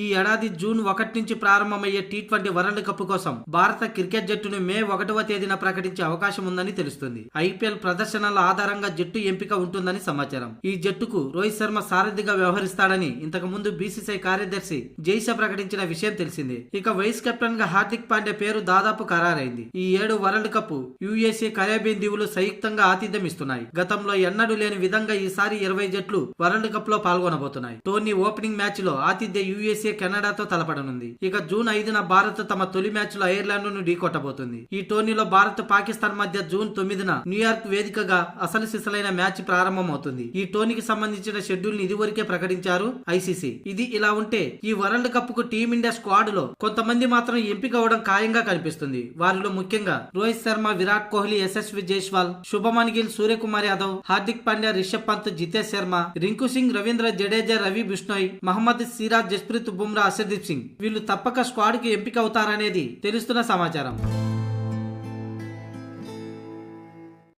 ఈ ఏడాది జూన్ ఒకటి నుంచి ప్రారంభమయ్యే టీ ట్వంటీ వరల్డ్ కప్ కోసం భారత క్రికెట్ జట్టును మే ఒకటవ తేదీన ప్రకటించే అవకాశం ఉందని తెలుస్తుంది. ఐపీఎల్ ప్రదర్శనల ఆధారంగా జట్టు ఎంపిక ఉంటుందని సమాచారం. ఈ జట్టుకు రోహిత్ శర్మ సారథిగా వ్యవహరిస్తాడని ఇంతకు ముందు బీసీసీఐ కార్యదర్శి జైష ప్రకటించిన విషయం తెలిసిందే. ఇక వైస్ కెప్టెన్గా హార్దిక్ పాండే పేరు దాదాపు ఖరారైంది. ఈ ఏడు వరల్డ్ కప్ యుఎస్ఏ కరేబియన్ దీవులు సంయుక్తంగా ఆతిథ్యం ఇస్తున్నాయి గతంలో ఎన్నడూ లేని విధంగా ఈసారి ఇరవై జట్లు వరల్డ్ కప్లో పాల్గొనబోతున్నాయి. టోర్నీ ఓపెనింగ్ మ్యాచ్లో ఆతిథ్య యుఎస్ఏ కెనడాతో తలపడనుంది. ఇక జూన్ ఐదున భారత్ తమ తొలి మ్యాచ్లో ఐర్లాండ్ను ఢీకొట్టబోతుంది. ఈ టోర్నీలో భారత్ పాకిస్తాన్ మధ్య జూన్ తొమ్మిదిన న్యూయార్క్ వేదికగా అసలు సిసలైన మ్యాచ్ ప్రారంభమవుతుంది. ఈ టోర్నీకి సంబంధించిన షెడ్యూల్ని ఇదివరకే ప్రకటించారు ఐసీసీ. ఇది ఇలా ఉంటే ఈ వరల్డ్ కప్కు టీమిండియా స్క్వాడ్లో కొంతమంది మాత్రం ఎంపిక అవడం ఖాయంగా కనిపిస్తుంది. వారిలో ముఖ్యంగా రోహిత్ శర్మ విరాట్ కోహ్లీ యశస్వి జైస్వాల్ శుభమన్ గిల్ సూర్యకుమార్ యాదవ్ హార్దిక్ పాండ్యా రిషబ్ పంత్ జితేష్ శర్మ రింకు సింగ్ రవీంద్ర జడేజా రవి బిష్ణోయ్ మహమ్మద్ సిరాజ్ జస్ప్రీత్ బుమ్రా అసదీప్ సింగ్. వీళ్ళు తప్పక స్క్వాడ్కి ఎంపిక అవుతారనేది తెలుస్తున్న సమాచారం.